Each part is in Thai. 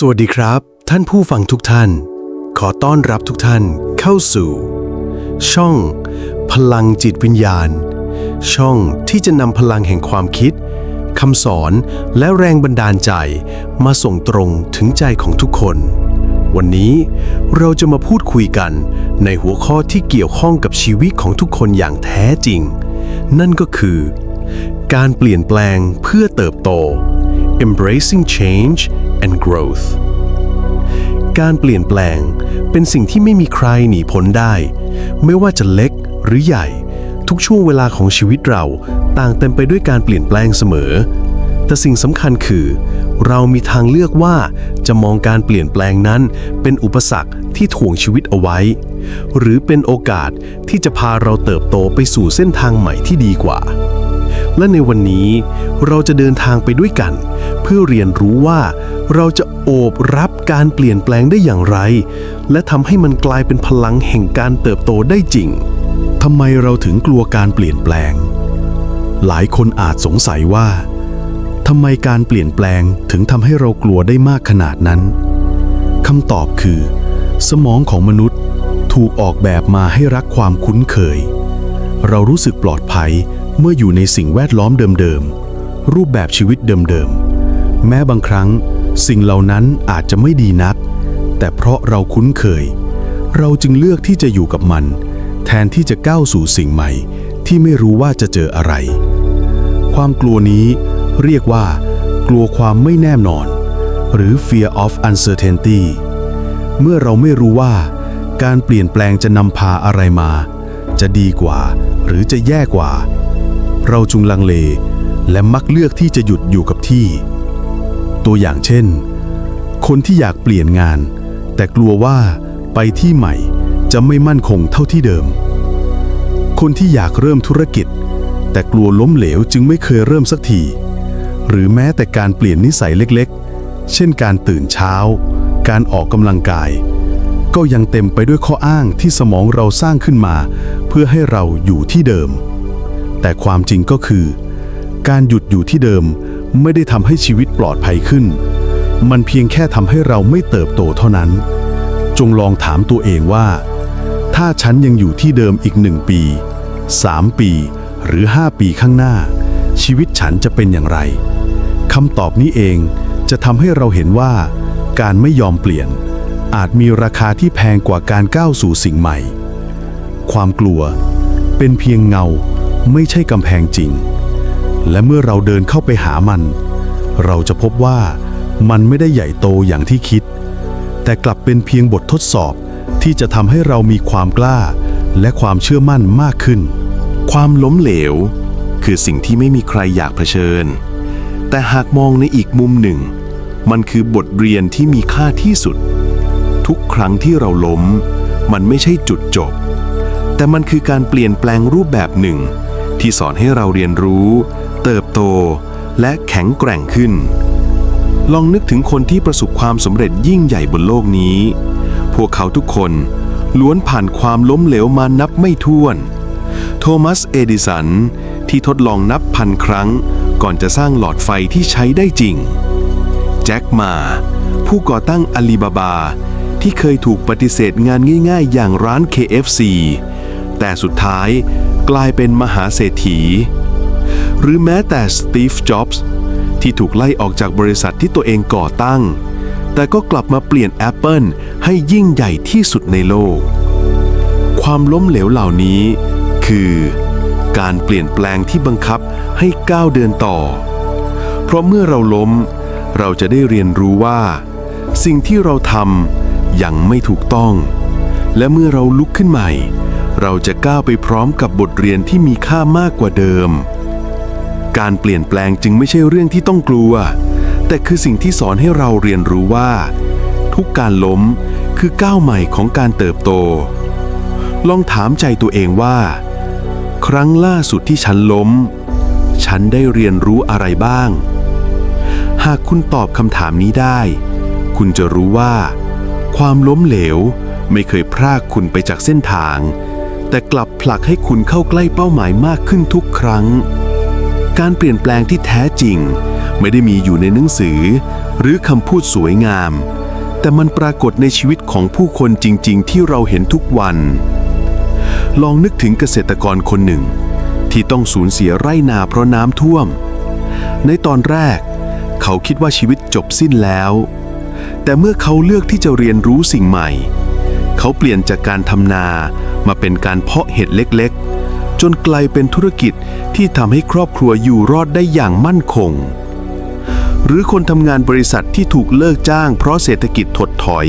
สวัสดีครับ ท่านผู้ฟังทุกท่าน ขอต้อนรับทุกท่านเข้าสู่ ช่อง พลังจิตวิญญาณ ช่องที่จะนำพลังแห่งความคิดคำสอนและแรงบันดาลใจมาส่งตรงถึงใจของทุกคน วันนี้เราจะมาพูดคุยกันในหัวข้อที่เกี่ยวข้องกับชีวิตของทุกคนอย่างแท้จริง นั่นก็คือ การเปลี่ยนแปลงเพื่อเติบโต embracing change and growth การเปลี่ยนแปลงเป็นสิ่งที่ไม่มีใครหนีพ้นได้ ไม่ว่าจะเล็กหรือใหญ่ ทุกช่วงเวลาของชีวิตเราต่างเต็มไปด้วยการเปลี่ยนแปลงเสมอ แต่สิ่งสำคัญคือ เรามีทางเลือกว่าจะมองการเปลี่ยนแปลงนั้น เป็นอุปสรรคที่ถ่วงชีวิตเอาไว้ หรือเป็นโอกาสที่จะพาเราเติบโตไปสู่เส้นทางใหม่ที่ดีกว่า และในวันนี้เราจะเดินทางไปด้วยกัน เพื่อเรียนรู้ว่า เราจะโอบรับการเปลี่ยนแปลงได้อย่างไร และทำให้มันกลายเป็นพลังแห่งการเติบโตได้จริงทำไมเราถึงกลัวการเปลี่ยนแปลง หลายคนอาจสงสัยว่าทำไมการเปลี่ยนแปลงถึงทำให้เรากลัวได้มากขนาดนั้นคำตอบคือ สมองของมนุษย์ถูกออกแบบมาให้รักความคุ้นเคย เรารู้สึกปลอดภัยเมื่ออยู่ในสิ่งแวดล้อมเดิมๆ รูปแบบชีวิตเดิมๆ แม้บางครั้ง สิ่งเหล่านั้นอาจจะไม่ดีนัก แต่เพราะเราคุ้นเคย เราจึงเลือกที่จะอยู่กับมัน แทนที่จะก้าวสู่สิ่งใหม่ ที่ไม่รู้ว่าจะเจออะไร ความกลัวนี้เรียกว่า กลัวความไม่แน่นอน หรือ fear of uncertainty เมื่อเราไม่รู้ว่า การเปลี่ยนแปลงจะนำพาอะไรมา จะดีกว่า หรือจะแย่กว่า เราจุงลังเลและมักเลือกที่จะหยุดอยู่กับที่ ตัวอย่างเช่น คนที่อยากเปลี่ยนงาน แต่กลัวว่าไปที่ใหม่จะไม่มั่นคงเท่าที่เดิม คนที่อยากเริ่มธุรกิจ แต่กลัวล้มเหลวจึงไม่เคยเริ่มสักที หรือแม้แต่การเปลี่ยนนิสัยเล็กๆ เช่นการตื่นเช้า การออกกำลังกาย ก็ยังเต็มไปด้วยข้ออ้างที่สมองเราสร้างขึ้นมา เพื่อให้เราอยู่ที่เดิม แต่ความจริงก็คือ การหยุดอยู่ที่เดิม ไม่ได้ทำให้ชีวิตปลอดภัยขึ้น มันเพียงแค่ทำให้เราไม่เติบโตเท่านั้น จงลองถามตัวเองว่า ถ้าฉันยังอยู่ที่เดิมอีกหนึ่งปี 3 ปี หรือ 5 ปีข้างหน้า ชีวิตฉันจะเป็นอย่างไรคำตอบนี้เองจะทำให้เราเห็นว่า การไม่ยอมเปลี่ยน อาจมีราคาที่แพงกว่าการก้าวสู่สิ่งใหม่ ความกลัวเป็นเพียงเงาไม่ใช่กำแพงจริง และเมื่อเราเดินเข้าไปหามัน เราจะพบว่ามันไม่ได้ใหญ่โตอย่างที่คิด แต่กลับเป็นเพียงบททดสอบที่จะทำให้เรามีความกล้า และความเชื่อมั่นมากขึ้น ความล้มเหลว คือสิ่งที่ไม่มีใครอยากเผชิญ แต่หากมองในอีกมุมหนึ่ง มันคือบทเรียนที่มีค่าที่สุด ทุกครั้งที่เราล้ม มันไม่ใช่จุดจบ แต่มันคือการเปลี่ยนแปลงรูปแบบหนึ่ง ที่สอนให้เราเรียนรู้ โต และแข็งแกร่งขึ้น ลองนึกถึงคนที่ประสบความสำเร็จยิ่งใหญ่บนโลกนี้ พวกเขาทุกคนล้วนผ่านความล้มเหลวมานับไม่ถ้วน โทมัส เอดิสัน ที่ทดลองนับพันครั้ง ก่อนจะสร้างหลอดไฟที่ใช้ได้จริง แจ็คมา ผู้ก่อตั้งอาลีบาบา ที่เคยถูกปฏิเสธงานง่ายๆ อย่างร้าน KFC แต่สุดท้ายกลายเป็นมหาเศรษฐี หรือแม้แต่สตีฟ จ็อบส์ที่ถูกไล่ออกจากบริษัทที่ตัวเองก่อตั้ง แต่ก็กลับมาเปลี่ยน Apple ให้ยิ่งใหญ่ที่สุดในโลก ความล้มเหลวเหล่านี้ คือ การเปลี่ยนแปลงที่บังคับให้ก้าวเดินต่อ เพราะเมื่อเราล้ม เราจะได้เรียนรู้ว่า สิ่งที่เราทำยังไม่ถูกต้อง และเมื่อเราลุกขึ้นใหม่ เราจะก้าวไปพร้อมกับบทเรียนที่มีค่ามากกว่าเดิม การเปลี่ยนแปลงจึงไม่ใช่เรื่องที่ต้องกลัว แต่คือสิ่งที่สอนให้เราเรียนรู้ว่า ทุกการล้มคือก้าวใหม่ของการเติบโต ลองถามใจตัวเองว่า ครั้งล่าสุดที่ฉันล้ม ฉันได้เรียนรู้อะไรบ้าง หากคุณตอบคำถามนี้ได้ คุณจะรู้ว่า ความล้มเหลวไม่เคยพรากคุณไปจากเส้นทาง แต่กลับผลักให้คุณเข้าใกล้เป้าหมายมากขึ้นทุกครั้ง การเปลี่ยนแปลงที่แท้จริง ไม่ได้มีอยู่ในหนังสือ หรือคำพูดสวยงาม แต่มันปรากฏในชีวิตของผู้คนจริง ๆ ที่เราเห็นทุกวัน ลองนึกถึงเกษตรกรคนหนึ่ง ที่ต้องสูญเสียไร่นาเพราะน้ำท่วม ในตอนแรก เขาคิดว่าชีวิตจบสิ้นแล้ว แต่เมื่อเขาเลือกที่จะเรียนรู้สิ่งใหม่ เขาเปลี่ยนจากการทำนามาเป็นการเพาะเห็ดเล็กๆ จนกลายเป็นธุรกิจที่ทำให้ครอบครัวอยู่รอดได้อย่างมั่นคง หรือคนทำงานบริษัทที่ถูกเลิกจ้างเพราะเศรษฐกิจถดถอย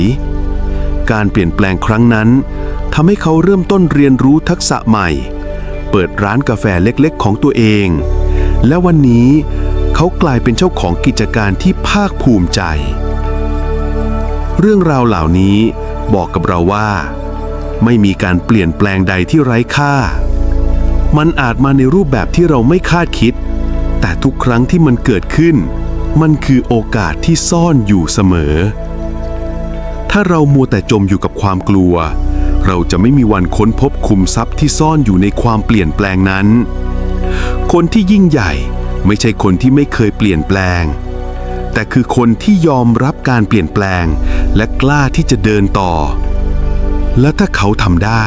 การเปลี่ยนแปลงครั้งนั้นทำให้เขาเริ่มต้นเรียนรู้ทักษะใหม่ เปิดร้านกาแฟเล็กๆ ของตัวเอง และวันนี้เขากลายเป็นเจ้าของกิจการที่ภาคภูมิใจ เรื่องราวเหล่านี้บอกกับเราว่า ไม่มีการเปลี่ยนแปลงใดที่ไร้ค่า มันอาจมาในรูปแบบที่เราไม่คาดคิด แต่ทุกครั้งที่มันเกิดขึ้น มันคือโอกาสที่ซ่อนอยู่เสมอ ถ้าเรามัวแต่จมอยู่กับความกลัว เราจะไม่มีวันค้นพบคุมทรัพย์ที่ซ่อนอยู่ในความเปลี่ยนแปลงนั้น คนที่ยิ่งใหญ่ไม่ใช่คนที่ไม่เคยเปลี่ยนแปลง แต่คือคนที่ยอมรับการเปลี่ยนแปลง และกล้าที่จะเดินต่อ และถ้าเขาทำได้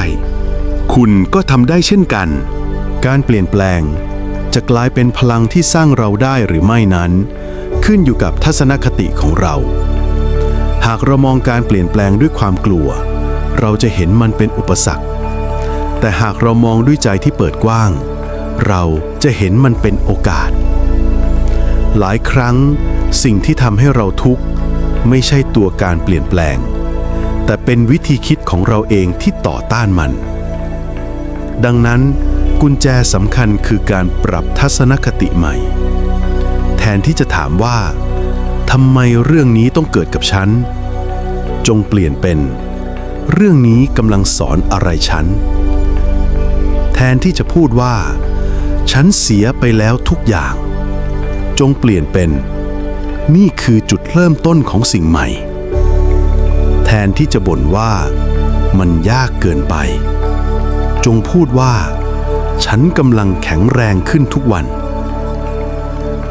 คุณก็ทำได้เช่นกัน การเปลี่ยนแปลง จะกลายเป็นพลังที่สร้างเราได้หรือไม่นั้น ขึ้นอยู่กับทัศนคติของเรา หากเรามองการเปลี่ยนแปลงด้วยความกลัว เราจะเห็นมันเป็นอุปสรรค แต่หากเรามองด้วยใจที่เปิดกว้าง เราจะเห็นมันเป็นโอกาส หลายครั้งสิ่งที่ทำให้เราทุกข์ไม่ใช่ตัวการเปลี่ยนแปลง แต่เป็นวิธีคิดของเราเองที่ต่อต้านมัน ดังนั้น กุญแจสำคัญคือการปรับทัศนคติใหม่ แทนที่จะถามว่าทำไมเรื่องนี้ต้องเกิดกับฉัน จงเปลี่ยนเป็น เรื่องนี้กำลังสอนอะไรฉัน แทนที่จะพูดว่า ฉันเสียไปแล้วทุกอย่าง จงเปลี่ยนเป็น นี่คือจุดเริ่มต้นของสิ่งใหม่ แทนที่จะบ่นว่า มันยากเกินไป จงพูดว่า ฉันกำลังแข็งแรงขึ้นทุกวัน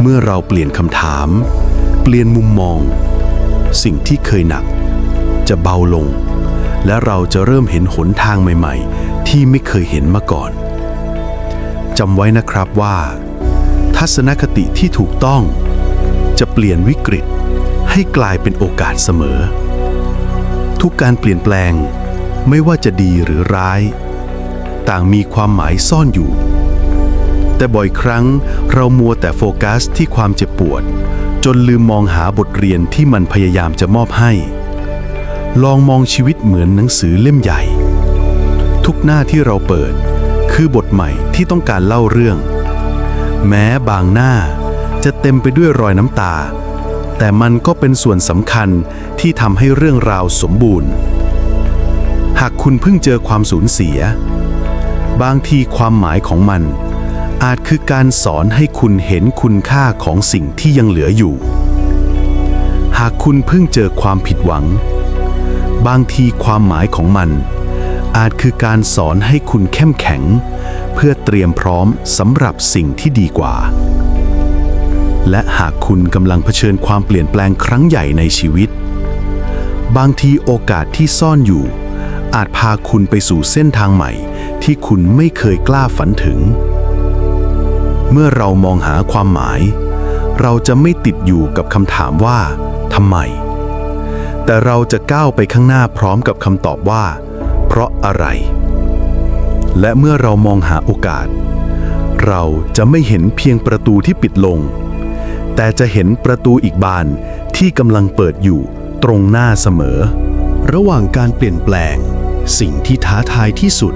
เมื่อเราเปลี่ยนคำถาม เปลี่ยนมุมมอง สิ่งที่เคยหนัก จะเบาลง และเราจะเริ่มเห็นหนทางใหม่ๆ ที่ไม่เคยเห็นมาก่อนจำไว้นะครับว่า ทัศนคติที่ถูกต้อง จะเปลี่ยนวิกฤตให้กลายเป็นโอกาสเสมอ ทุกการเปลี่ยนแปลงไม่ว่าจะดีหรือร้าย ต่างมีความหมายซ่อนอยู่ แต่บ่อยครั้งเรามัวแต่โฟกัสที่ความเจ็บปวด จนลืมมองหาบทเรียนที่มันพยายามจะมอบให้ ลองมองชีวิตเหมือนหนังสือเล่มใหญ่ ทุกหน้าที่เราเปิด คือบทใหม่ที่ต้องการเล่าเรื่อง แม้บางหน้าจะเต็มไปด้วยรอยน้ำตา แต่มันก็เป็นส่วนสำคัญที่ทำให้เรื่องราวสมบูรณ์ หากคุณเพิ่งเจอความสูญเสีย บางทีความหมายของมัน อาจคือการสอนให้คุณเห็นคุณค่าของสิ่งที่ยังเหลืออยู่ หากคุณเพิ่งเจอความผิดหวัง บางทีความหมายของมัน อาจคือการสอนให้คุณเข้มแข็ง เพื่อเตรียมพร้อมสำหรับสิ่งที่ดีกว่า และหากคุณกำลังเผชิญความเปลี่ยนแปลงครั้งใหญ่ในชีวิต บางทีโอกาสที่ซ่อนอยู่อาจพาคุณไปสู่เส้นทางใหม่ ที่คุณไม่เคยกล้าฝันถึง เมื่อเรามองหาความหมาย เราจะไม่ติดอยู่กับคำถามว่าทำไม แต่เราจะก้าวไปข้างหน้าพร้อมกับคำตอบว่า เพราะอะไร และเมื่อเรามองหาโอกาส เราจะไม่เห็นเพียงประตูที่ปิดลง แต่จะเห็นประตูอีกบานที่กำลังเปิดอยู่ตรงหน้าเสมอ ระหว่างการเปลี่ยนแปลง สิ่งที่ท้าทายที่สุด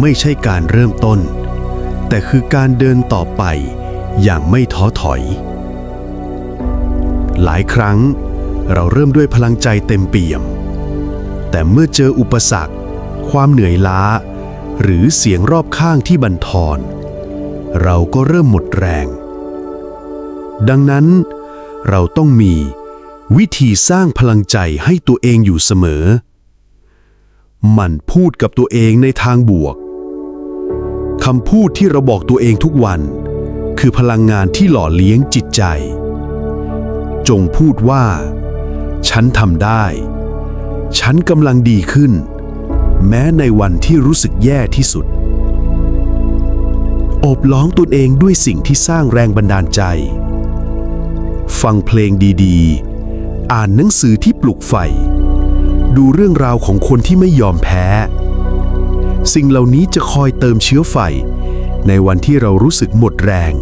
ไม่ใช่การเริ่มต้น แต่คือการเดินต่อไปอย่างไม่ท้อถอย หลายครั้งเราเริ่มด้วยพลังใจเต็มเปี่ยม แต่เมื่อเจออุปสรรค ความเหนื่อยล้า หรือเสียงรอบข้างที่บันทอน เราก็เริ่มหมดแรง ดังนั้น เราต้องมีวิธีสร้างพลังใจให้ตัวเองอยู่เสมอ มันพูดกับตัวเองในทางบวกคำพูดที่เราบอกตัวเองทุกวัน คือพลังงานที่หล่อเลี้ยงจิตใจ จงพูดว่า ฉันทำได้ ฉันกำลังดีขึ้น แม้ในวันที่รู้สึกแย่ที่สุด อบล้อมตนเองด้วยสิ่งที่สร้างแรงบันดาลใจ ฟังเพลงดีๆ อ่านหนังสือที่ปลุกไฟ ดูเรื่องราวของคนที่ไม่ยอมแพ้ สิ่งเหล่านี้จะคอยเติมเชื้อไฟ ในวันที่เรารู้สึกหมดแรง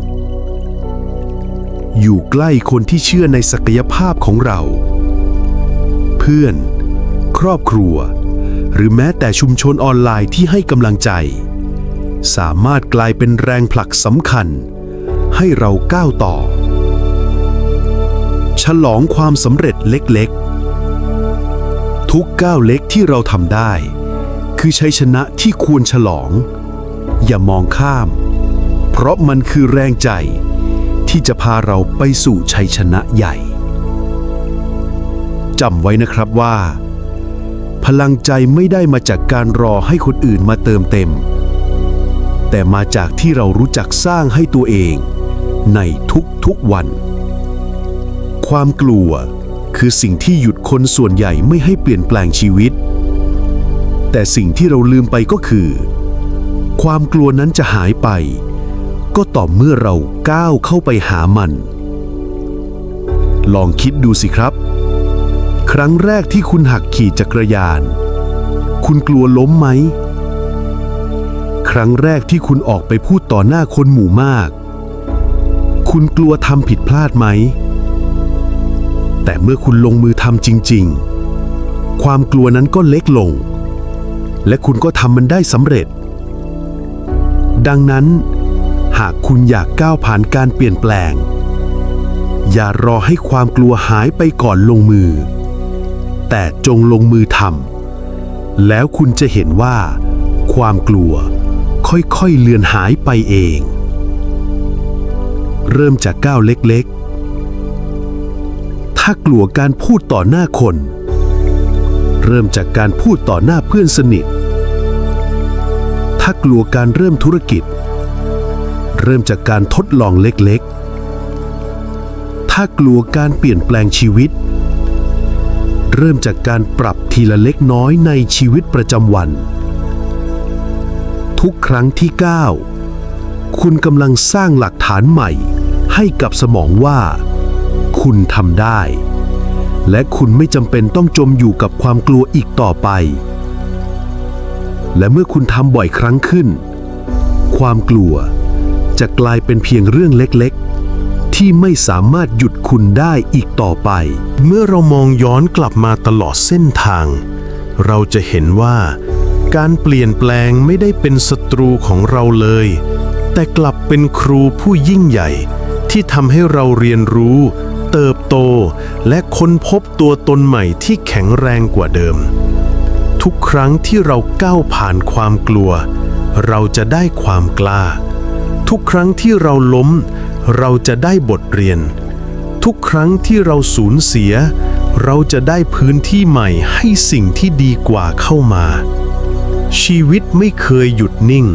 อยู่ใกล้คนที่เชื่อในศักยภาพของเรา เพื่อน ครอบครัว หรือแม้แต่ชุมชนออนไลน์ที่ให้กำลังใจ สามารถกลายเป็นแรงผลักสำคัญ ให้เราก้าวต่อ ฉลองความสำเร็จเล็กๆ ทุกก้าวเล็กที่เราทำได้ คือชัยชนะที่ควรฉลอง อย่ามองข้าม เพราะมันคือแรงใจ ที่จะพาเราไปสู่ชัยชนะใหญ่จำไว้นะครับว่า พลังใจไม่ได้มาจากการรอให้คนอื่นมาเติมเต็ม แต่มาจากที่เรารู้จักสร้างให้ตัวเอง ในทุกๆวัน ความกลัวคือสิ่งที่หยุด คนส่วนใหญ่ไม่ให้เปลี่ยนแปลงชีวิต แต่สิ่งที่เราลืมไปก็คือ ความกลัวนั้นจะหายไป ก็ต่อเมื่อเราก้าวเข้าไปหามัน ลองคิดดูสิครับ ครั้งแรกที่คุณหักขี่จักรยาน คุณกลัวล้มไหม ครั้งแรกที่คุณออกไปพูดต่อหน้าคนหมู่มาก คุณกลัวทำผิดพลาดไหม แต่เมื่อคุณลงมือทำจริง ๆ ความกลัวนั้นก็เล็กลง และคุณก็ทำมันได้สำเร็จ ดังนั้น หากคุณอยากก้าวผ่านการเปลี่ยนแปลง อย่ารอให้ความกลัวหายไปก่อนลงมือ แต่จงลงมือทำแล้วคุณจะเห็นว่า ความกลัวค่อยๆเลือนหายไปเอง เริ่มจากก้าวเล็กๆ ถ้ากลัวการพูดต่อหน้าคน เริ่มจากการพูดต่อหน้าเพื่อนสนิท ถ้ากลัวการเริ่มธุรกิจ เริ่มจากการทดลองเล็กๆ ถ้ากลัวการเปลี่ยนแปลงชีวิต เริ่มจากการปรับทีละเล็กน้อยในชีวิตประจำวัน ทุกครั้งที่ก้าวคุณกำลังสร้างหลักฐานใหม่ให้กับสมองว่า คุณทำได้ และคุณไม่จำเป็นต้องจมอยู่กับความกลัวอีกต่อไป และเมื่อคุณทำบ่อยครั้งขึ้น ความกลัวจะกลายเป็นเพียงเรื่องเล็กๆ ที่ไม่สามารถหยุดคุณได้อีกต่อไป เมื่อเรามองย้อนกลับมาตลอดเส้นทาง เราจะเห็นว่า การเปลี่ยนแปลงไม่ได้เป็นศัตรูของเราเลย แต่กลับเป็นครูผู้ยิ่งใหญ่ที่ทำให้เราเรียนรู้ เติบโตและค้นพบตัวตนใหม่ที่แข็งแรงกว่าเดิม ทุกครั้งที่เราก้าวผ่านความกลัว เราจะได้ความกล้า ทุกครั้งที่เราล้ม เราจะได้บทเรียน ทุกครั้งที่เราสูญเสีย เราจะได้พื้นที่ใหม่ให้สิ่งที่ดีกว่าเข้ามา ชีวิตไม่เคยหยุดนิ่ง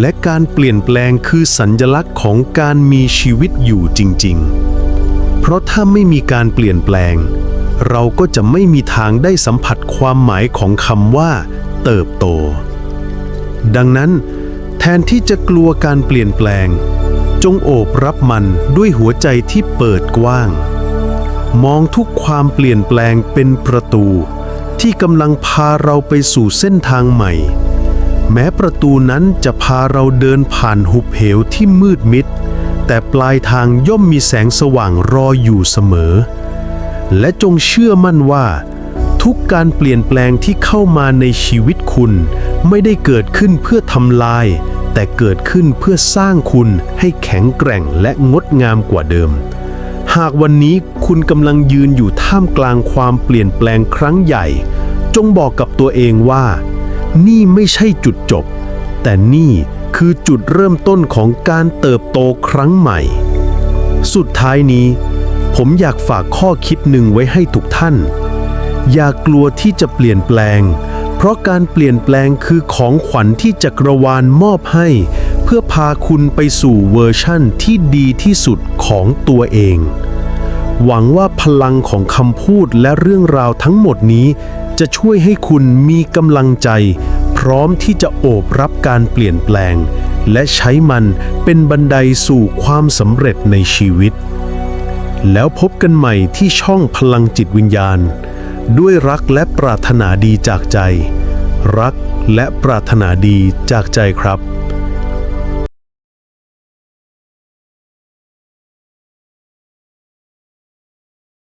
และการเปลี่ยนแปลงคือสัญญลักษณ์ของการมีชีวิตอยู่จริง ๆ เพราะถ้าไม่มีการเปลี่ยนแปลง เราก็จะไม่มีทางได้สัมผัสความหมายของคำว่า เติบโต ดังนั้น แทนที่จะกลัวการเปลี่ยนแปลง จงโอบรับมันด้วยหัวใจที่เปิดกว้าง มองทุกความเปลี่ยนแปลงเป็นประตู ที่กำลังพาเราไปสู่เส้นทางใหม่ แม้ประตูนั้นจะพาเราเดินผ่านหุบเหวที่มืดมิด แต่ปลายทางย่อมมีแสงสว่างรออยู่เสมอ และจงเชื่อมั่นว่า ทุกการเปลี่ยนแปลงที่เข้ามาในชีวิตคุณ ไม่ได้เกิดขึ้นเพื่อทำลาย แต่เกิดขึ้นเพื่อสร้างคุณให้แข็งแกร่งและงดงามกว่าเดิม หากวันนี้คุณกำลังยืนอยู่ท่ามกลางความเปลี่ยนแปลงครั้งใหญ่ จงบอกกับตัวเองว่า นี่ไม่ใช่จุดจบ แต่นี่ คือจุดเริ่มต้นของการเติบโตครั้งใหม่ สุดท้ายนี้ ผมอยากฝากข้อคิดหนึ่งไว้ให้ทุกท่าน อย่ากลัวที่จะเปลี่ยนแปลง เพราะการเปลี่ยนแปลงคือของขวัญที่จักรวาลมอบให้ เพื่อพาคุณไปสู่เวอร์ชั่นที่ดีที่สุดของตัวเอง หวังว่าพลังของคำพูดและเรื่องราวทั้งหมดนี้ จะช่วยให้คุณมีกำลังใจ ร้อมที่จะโอบรับการเปลี่ยนแปลง และใช้มันเป็นบันไดสู่ความสำเร็จในชีวิต แล้วพบกันใหม่ที่ช่องพลังจิตวิญญาณ ด้วยรักและปรารถนาดีจากใจ รักและปรารถนาดีจากใจครับ